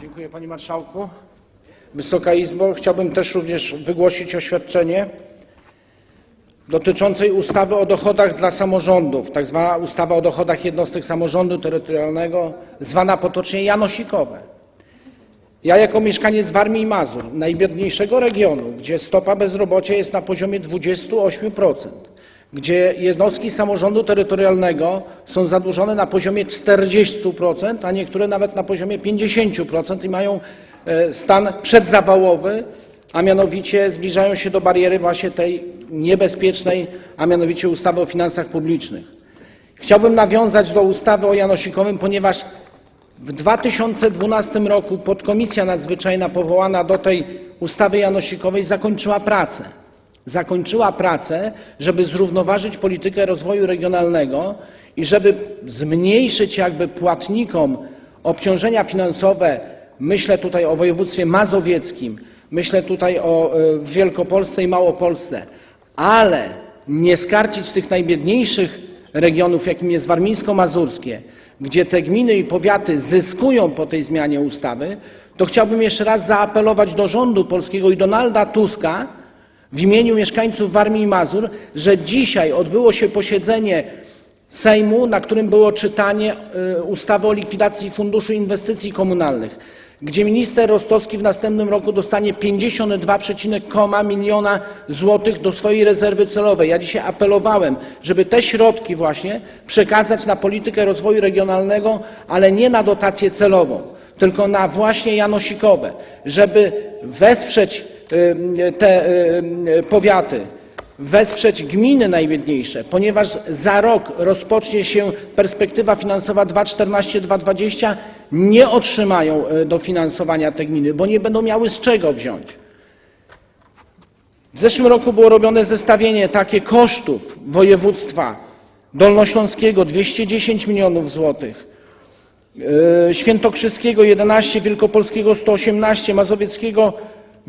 Dziękuję Panie Marszałku. Wysoka Izbo, chciałbym też również wygłosić oświadczenie dotyczącej ustawy o dochodach dla samorządów, tak zwana ustawa o dochodach jednostek samorządu terytorialnego, zwana potocznie Janosikowe. Ja jako mieszkaniec Warmii i Mazur, najbiedniejszego regionu, gdzie stopa bezrobocia jest na poziomie 28%, gdzie jednostki samorządu terytorialnego są zadłużone na poziomie 40%, a niektóre nawet na poziomie 50% i mają e, stan przedzawałowy, a mianowicie zbliżają się do bariery właśnie tej niebezpiecznej, a mianowicie ustawy o finansach publicznych. Chciałbym nawiązać do ustawy o Janosikowym, ponieważ w 2012 roku podkomisja nadzwyczajna powołana do tej ustawy janosikowej zakończyła pracę. Zakończyła pracę, żeby zrównoważyć politykę rozwoju regionalnego i żeby zmniejszyć jakby płatnikom obciążenia finansowe. Myślę tutaj o województwie mazowieckim, myślę tutaj o e, Wielkopolsce i Małopolsce, ale nie skarcić tych najbiedniejszych regionów, jakim jest warmińsko-mazurskie, gdzie te gminy i powiaty zyskują po tej zmianie ustawy, to chciałbym jeszcze raz zaapelować do rządu polskiego i Donalda Tuska w imieniu mieszkańców Warmii i Mazur, że dzisiaj odbyło się posiedzenie Sejmu, na którym było czytanie y, ustawy o likwidacji Funduszu Inwestycji Komunalnych, gdzie minister Rostowski w następnym roku dostanie 52,1 miliona złotych do swojej rezerwy celowej. Ja dzisiaj apelowałem, żeby te środki właśnie przekazać na politykę rozwoju regionalnego, ale nie na dotację celową, tylko na właśnie janosikowe, żeby wesprzeć te y, powiaty, wesprzeć gminy najbiedniejsze, ponieważ za rok rozpocznie się perspektywa finansowa 2014-2020, nie otrzymają dofinansowania te gminy, bo nie będą miały z czego wziąć. W zeszłym roku było robione zestawienie takie kosztów województwa dolnośląskiego 210 milionów złotych, świętokrzyskiego 11, wielkopolskiego 118, mazowieckiego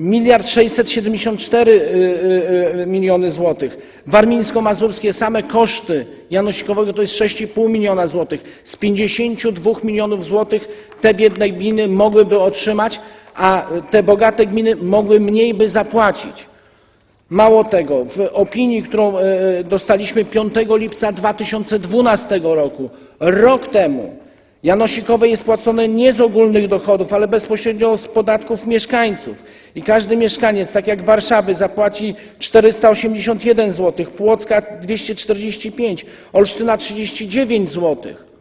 miliard 674 y, y, y, miliony złotych. Warmińsko-mazurskie same koszty Janosikowego to jest 6,5 miliona złotych. Z 52 milionów złotych te biedne gminy mogłyby otrzymać, a te bogate gminy mogły mniej by zapłacić. Mało tego, w opinii, którą dostaliśmy 5 lipca 2012 roku, rok temu, Janosikowe jest płacone nie z ogólnych dochodów, ale bezpośrednio z podatków mieszkańców. I każdy mieszkaniec, tak jak Warszawy, zapłaci 481 zł, Płocka 245, Olsztyna 39 złotych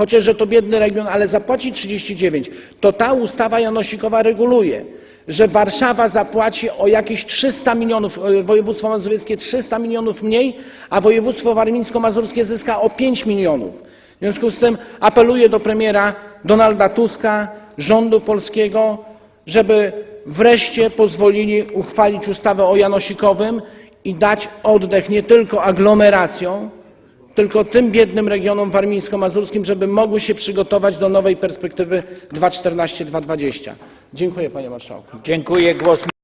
chociaż że to biedny region, ale zapłaci 39, to ta ustawa Janosikowa reguluje, że Warszawa zapłaci o jakieś 300 milionów, e, województwo mazowieckie 300 milionów mniej, a województwo warmińsko-mazurskie zyska o 5 milionów. W związku z tym apeluję do premiera Donalda Tuska, rządu polskiego, żeby wreszcie pozwolili uchwalić ustawę o Janosikowym i dać oddech nie tylko aglomeracjom, tylko tym biednym regionom warmińsko-mazurskim, żeby mogły się przygotować do nowej perspektywy 2014-2020. Dziękuję panie marszałku.